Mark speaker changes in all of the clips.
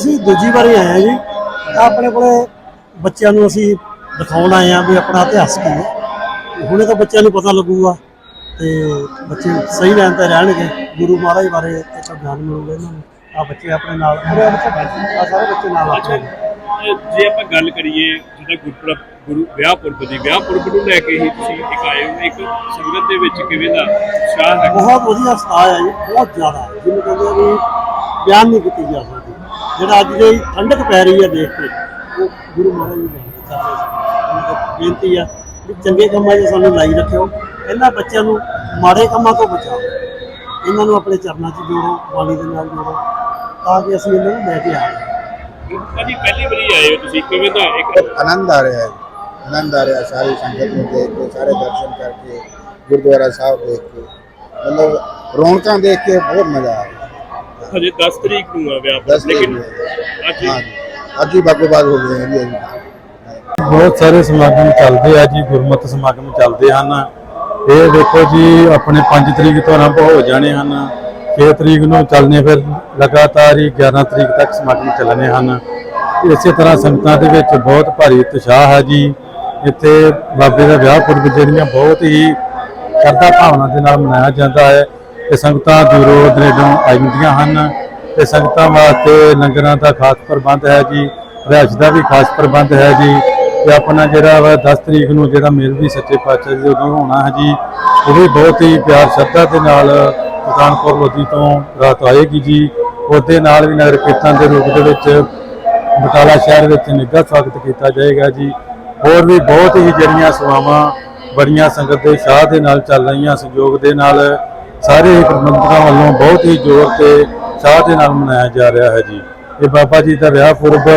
Speaker 1: ਅਸੀਂ ਦੂਜੀ ਵਾਰੀ ਆਏ ਹਾਂ ਜੀ। ਆਪਣੇ ਕੋਲੇ ਬੱਚਿਆਂ ਨੂੰ ਅਸੀਂ ਦਿਖਾਉਣ ਆਏ ਹਾਂ ਵੀ ਆਪਣਾ ਇਤਿਹਾਸ ਕੀ ਹੈ। ਹੁਣੇ ਤਾਂ ਬੱਚਿਆਂ ਨੂੰ ਪਤਾ ਲੱਗੂਗਾ ਤੇ ਬੱਚੇ ਸਹੀ ਲਾਈਨ ਤੇ ਰਹਿਣਗੇ। ਗੁਰੂ ਮਹਾਰਾਜ ਬਾਰੇ ਇੱਕ ਗਿਆਨ ਮਿਲੂਗਾ ਇਹਨਾਂ ਨੂੰ। ਆ ਬੱਚੇ ਆਪਣੇ ਨਾਲ ਆ ਸਾਰੇ ਬੱਚੇ ਨਾਲ
Speaker 2: ਅਹ ਜੇ ਆਪਾਂ ਗੱਲ ਕਰੀਏ ਜਿਹਦਾ ਗੁਰਪੁਰਬ ਗੁਰੂ ਵਿਆਹ ਪੁਰਬ ਦੀ ਵਿਆਹ ਪੁਰਬ ਨੂੰ ਲੈ ਕੇ ਹੀ ਤੁਸੀਂ ਇੱਕ ਆਏ ਹੋ ਇੱਕ ਸੰਗਤ ਦੇ ਵਿੱਚ ਕਿਵੇਂ ਦਾ ਉਤਸ਼ਾਹ ਹੈ?
Speaker 1: ਬਹੁਤ ਵਧੀਆ ਸਤਾਅ ਹੈ ਜੀ ਬਹੁਤ ਜ਼ਿਆਦਾ। ਜਿਹਨੂੰ ਕਹਿੰਦੇ ਆ ਵੀ ਬਿਆਨ ਨਹੀਂ ਕੀਤੀ ਜਾ ਸਕਦੀ। ਜਿਹੜਾ ਅੱਜ ਦੀ ਠੰਡਕ ਪੈ ਰਹੀ ਹੈ ਦੇਖ ਕੇ ਉਹ ਗੁਰੂ ਮਹਾਰਾਜ ਜੀ ਨੇ ਸਾਰੇ ਉਹਨਾਂ ਬੇਨਤੀ ਆ ਵੀ ਚੰਗੇ ਕੰਮਾਂ 'ਚ ਸਾਨੂੰ ਲਾਈ ਰੱਖਿਓ। ਇਹਨਾਂ ਬੱਚਿਆਂ ਨੂੰ ਮਾੜੇ ਕੰਮਾਂ ਤੋਂ ਬਚਾਓ। ਇਹਨਾਂ ਨੂੰ ਆਪਣੇ ਚਰਨਾਂ 'ਚ ਜੋੜੋ ਬਾਣੀ ਦੇ ਨਾਲ ਜੋੜੋ ਤਾਂ ਕਿ ਅਸੀਂ ਇਹਨਾਂ ਨੂੰ ਲੈ ਕੇ ਆਈਏ
Speaker 2: ਭਾਜੀ ਪਹਿਲੀ ਵਾਰੀ ਆਏ ਹੋ ਤੁਸੀਂ ਕਿਵੇਂ ਦਾ ਇੱਕ
Speaker 3: ਆਨੰਦ ਆ ਰਿਹਾ ਹੈ। ਆਨੰਦ ਆ ਰਿਹਾ ਸਾਰੀ ਸੰਗਤ ਨੂੰ ਦੇਖ ਕੇ ਸਾਰੇ ਦਰਸ਼ਨ ਕਰਕੇ ਗੁਰਦੁਆਰਾ ਸਾਹਿਬ ਦੇਖ ਕੇ। ਮਤਲਬ ਰੌਣਕਾਂ ਦੇਖ ਕੇ ਬਹੁਤ ਮਜ਼ਾ ਆ ਰਿਹਾ।
Speaker 2: ਹਜੇ 10 ਤਰੀਕ ਨੂੰ ਆ ਵਿਆਹ
Speaker 3: ਦਸ
Speaker 2: ਪੁਰਬ ਲੇਕਿਨ
Speaker 3: ਤਰੀਕ
Speaker 2: ਅੱਜ
Speaker 3: ਹਾਂ ਜੀ ਅੱਜ ਹੀ ਬਾਗੋ ਬਾਗ ਹੋ ਗਏ हैं जी
Speaker 4: ਬਹੁਤ ਸਾਰੇ ਸਮਾਗਮ ਚੱਲਦੇ ਆ ਜੀ ਗੁਰਮਤਿ ਸਮਾਗਮ ਚੱਲਦੇ ਹਨ। ਇਹ ਦੇਖੋ ਜੀ ਆਪਣੇ 5 ਤਰੀਕ ਤੋਂ ਆਰੰਭ ਹੋ ਜਾਣੇ ਹਨ। 6 ਤਰੀਕ ਨੂੰ ਚੱਲਨੇ ਫਿਰ ਲਗਾਤਾਰ ਹੀ 11 ਤਰੀਕ ਤੱਕ ਸਮਾਗਮ ਚੱਲਣੇ ਹਨ। ਇਸੇ ਤਰ੍ਹਾਂ ਸੰਗਤਾਂ ਦੇ ਵਿੱਚ ਬਹੁਤ ਭਾਰੀ ਉਤਸ਼ਾਹ ਹੈ ਜੀ। ਇੱਥੇ ਬਾਬੇ ਦਾ ਵਿਆਹ ਪੁਰਬ ਜਿਹੜੀਆਂ ਬਹੁਤ ਹੀ ਸ਼ਰਧਾ ਭਾਵਨਾ ਦੇ ਨਾਲ ਮਨਾਇਆ ਜਾਂਦਾ ਹੈ। ਤੇ ਸੰਗਤਾਂ ਦੂਰੋਂ ਦਰੇਡੋਂ ਆਉਂਦੀਆਂ ਹਨ। ਤੇ ਸੰਗਤਾਂ ਵਾਸਤੇ ਲੰਗਰਾਂ ਦਾ ਖਾਸ ਪ੍ਰਬੰਧ ਹੈ ਜੀ, ਰਿਹਾਇਸ਼ ਦਾ ਵੀ ਖਾਸ ਪ੍ਰਬੰਧ ਹੈ ਜੀ। ਤੇ ਆਪਣਾ ਜਿਹੜਾ ਵਾ 10 ਤਰੀਕ ਨੂੰ ਜਿਹੜਾ ਮੇਲ ਵੀ ਸੱਚੇ ਪਾਤਸ਼ਾਹ ਜੀ ਉਦੋਂ ਹੋਣਾ ਹੈ ਜੀ ਉਹ ਵੀ ਬਹੁਤ ਹੀ ਪਿਆਰ ਸ਼ਰਧਾ ਦੇ ਨਾਲ ਸੁਲਤਾਨਪੁਰ ਲੋਧੀ ਤੋਂ ਰਾਤ ਆਏਗੀ ਜੀ। ਉਹਦੇ ਨਾਲ ਵੀ ਨਗਰ ਕੀਰਤਨ ਦੇ ਰੂਪ ਦੇ ਵਿੱਚ ਬਟਾਲਾ ਸ਼ਹਿਰ ਵਿੱਚ ਨਿੱਘਾ ਸਵਾਗਤ ਕੀਤਾ ਜਾਏਗਾ ਜੀ। ਹੋਰ ਵੀ ਬਹੁਤ ਹੀ ਜਿਹੜੀਆਂ ਸੇਵਾਵਾਂ ਬੜੀਆਂ ਸੰਗਤ ਦੇ ਸ਼ਾਹ ਦੇ ਨਾਲ ਚੱਲ ਰਹੀਆਂ, ਸਹਿਯੋਗ ਦੇ ਨਾਲ ਸਾਰੇ ਹੀ ਪ੍ਰਬੰਧਕਾਂ ਵੱਲੋਂ ਬਹੁਤ ਹੀ ਜ਼ੋਰ ਤੇ ਸ਼ਾਹ ਦੇ ਨਾਲ ਮਨਾਇਆ ਜਾ ਰਿਹਾ ਹੈ ਜੀ। ਇਹ ਬਾਬਾ ਜੀ ਦਾ ਵਿਆਹ ਪੁਰਬ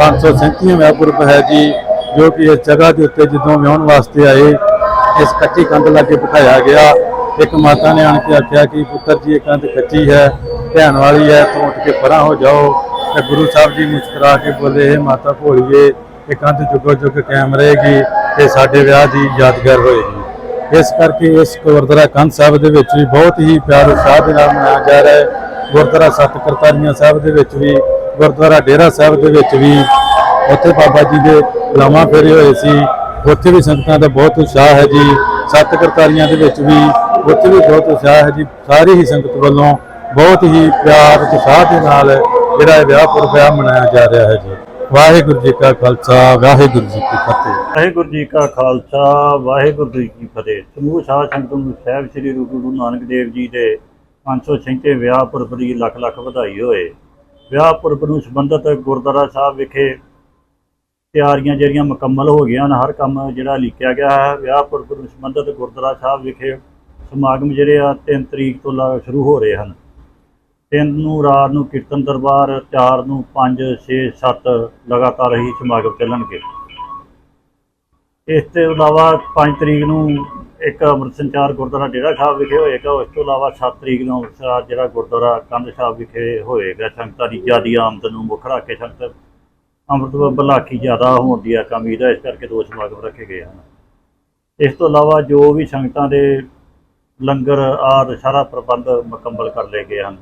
Speaker 4: 537ਵਾਂ ਵਿਆਹ ਪੁਰਬ ਹੈ ਜੀ, ਜੋ ਕਿ ਇਸ ਜਗ੍ਹਾ ਦੇ ਉੱਤੇ ਜਦੋਂ ਵਿਆਹਣ ਵਾਸਤੇ ਆਏ, ਇਸ ਕੱਚੀ ਕੰਧ ਲਾਗੇ ਬਿਠਾਇਆ ਗਿਆ। ਇੱਕ ਮਾਤਾ ਨੇ ਆਣ ਕੇ ਆਖਿਆ ਕਿ ਪੁੱਤਰ ਜੀ, ਇਹ ਕੰਧ ਕੱਚੀ ਹੈ ਧਿਆਨ ਵਾਲੀ ਹੈ, ਤੋਂ ਉੱਠ ਕੇ ਪਰਾਂ ਹੋ ਜਾਓ। ਤੇ ਗੁਰੂ ਸਾਹਿਬ ਜੀ ਮੁਸਕਰਾ ਕੇ ਬੋਲੇ ਇਹ ਮਾਤਾ ਭੋਲੀਏ, ਇਹ ਕੰਧ ਜੁਗੋ ਜੁਗ ਕਾਇਮ ਰਹੇਗੀ ਤੇ ਸਾਡੇ ਵਿਆਹ ਦੀ ਯਾਦਗਾਰ ਹੋਏਗੀ। ਇਸ ਕਰਕੇ ਇਸ ਗੁਰਦੁਆਰਾ ਕੰਧ ਸਾਹਿਬ ਦੇ ਵਿੱਚ ਵੀ ਬਹੁਤ ਹੀ ਪਿਆਰ ਉਤਸ਼ਾਹ ਦੇ ਨਾਲ ਮਨਾਇਆ ਜਾ ਰਿਹਾ ਹੈ। ਗੁਰਦੁਆਰਾ ਸੱਤ ਕਰਤਾਰੀਆਂ ਸਾਹਿਬ ਦੇ ਵਿੱਚ ਵੀ, ਗੁਰਦੁਆਰਾ ਡੇਰਾ ਸਾਹਿਬ ਦੇ ਵਿੱਚ ਵੀ ਉੱਥੇ ਬਾਬਾ ਜੀ ਦੇ ਗੁਲਾਮਾਂ ਫੇਰੇ ਹੋਏ ਸੀ। ਉੱਥੇ ਵੀ ਸੰਗਤਾਂ ਦਾ ਬਹੁਤ ਉਤਸ਼ਾਹ ਹੈ ਜੀ। ਸੱਤ ਕਰਤਾਰੀਆਂ ਦੇ ਵਿੱਚ ਵੀ ਉੱਥੇ ਵੀ ਬਹੁਤ ਉਤਸ਼ਾਹ ਹੈ ਜੀ। ਸਾਰੀ ਹੀ ਸੰਗਤ ਵੱਲੋਂ ਬਹੁਤ ਹੀ ਪਿਆਰ ਉਤਸ਼ਾਹ ਦੇ ਨਾਲ ਜਿਹੜਾ ਇਹ ਵਿਆਹ ਪੁਰਬ ਹੈ, ਮਨਾਇਆ ਜਾ ਰਿਹਾ ਹੈ ਜੀ। ਵਾਹਿਗੁਰੂ ਜੀ ਕਾ ਖਾਲਸਾ, ਵਾਹਿਗੁਰੂ ਜੀ ਕੀ ਫਤਿਹ।
Speaker 5: ਵਾਹਿਗੁਰੂ ਜੀ ਕਾ ਖਾਲਸਾ, ਵਾਹਿਗੁਰੂ ਜੀ ਕੀ ਫਤਿਹ। ਸਮੂਹ ਸਾਧ ਸੰਗਤ ਨੂੰ ਸਾਹਿਬ ਸ੍ਰੀ ਗੁਰੂ ਨਾਨਕ ਦੇਵ ਜੀ ਦੇ 536 ਵਿਆਹ ਪੁਰਬ ਦੀ ਲੱਖ ਲੱਖ ਵਧਾਈ ਹੋਏ। ਵਿਆਹ ਪੁਰਬ ਨੂੰ ਸੰਬੰਧਿਤ ਗੁਰਦੁਆਰਾ ਸਾਹਿਬ ਵਿਖੇ ਤਿਆਰੀਆਂ ਜਿਹੜੀਆਂ ਮੁਕੰਮਲ ਹੋ ਗਈਆਂ ਹਨ, ਹਰ ਕੰਮ ਜਿਹੜਾ ਲਿਖਿਆ ਗਿਆ ਹੈ। ਵਿਆਹ ਪੁਰਬ ਨੂੰ ਸੰਬੰਧਿਤ ਗੁਰਦੁਆਰਾ ਸਾਹਿਬ ਵਿਖੇ ਸਮਾਗਮ ਜਿਹੜੇ ਆ 3 ਤਰੀਕ ਤੋਂ ਲਾ ਸ਼ੁਰੂ ਹੋ ਰਹੇ ਹਨ। 3 ਨੂੰ ਰਾਤ ਨੂੰ ਕੀਰਤਨ ਦਰਬਾਰ 4 ਨੂੰ 5 6 7 ਲਗਾਤਾਰ ਹੀ ਸਮਾਗਮ ਚੱਲਣਗੇ। ਇਸ ਤੋਂ ਇਲਾਵਾ 5 ਤਰੀਕ ਨੂੰ ਇੱਕ ਅੰਮ੍ਰਿਤ ਸੰਚਾਰ ਗੁਰਦੁਆਰਾ ਡੇਰਾ ਸਾਹਿਬ ਵਿਖੇ ਹੋਏਗਾ, ਉਸ ਤੋਂ ਇਲਾਵਾ 7 ਤਰੀਕ ਨੂੰ ਅੰਮ੍ਰਿਤਸਰ ਜਿਹੜਾ ਗੁਰਦੁਆਰਾ ਕੰਧ ਸਾਹਿਬ ਵਿਖੇ ਹੋਏਗਾ, ਸੰਗਤਾਂ ਦੀ ਜਿਆਦੀ ਆਮਦ ਨੂੰ ਮੁੱਖ ਰੱਖ ਕੇ ਸੰਗਤ ਅੰਮ੍ਰਿਤ ਬਲਾਕੀ ਜ਼ਿਆਦਾ ਹੋਣ ਦੀ ਉਮੀਦ ਹੈ, ਇਸ ਕਰਕੇ ਦੋ ਸਮਾਗਮ ਰੱਖੇ ਗਏ ਹਨ। ਇਸ ਤੋਂ ਇਲਾਵਾ ਜੋ ਵੀ ਸੰਗਤਾਂ ਦੇ ਲੰਗਰ ਆਦਿ ਸਾਰਾ ਪ੍ਰਬੰਧ ਮੁਕੰਮਲ ਕਰ ਲਏ ਗਏ ਹਨ।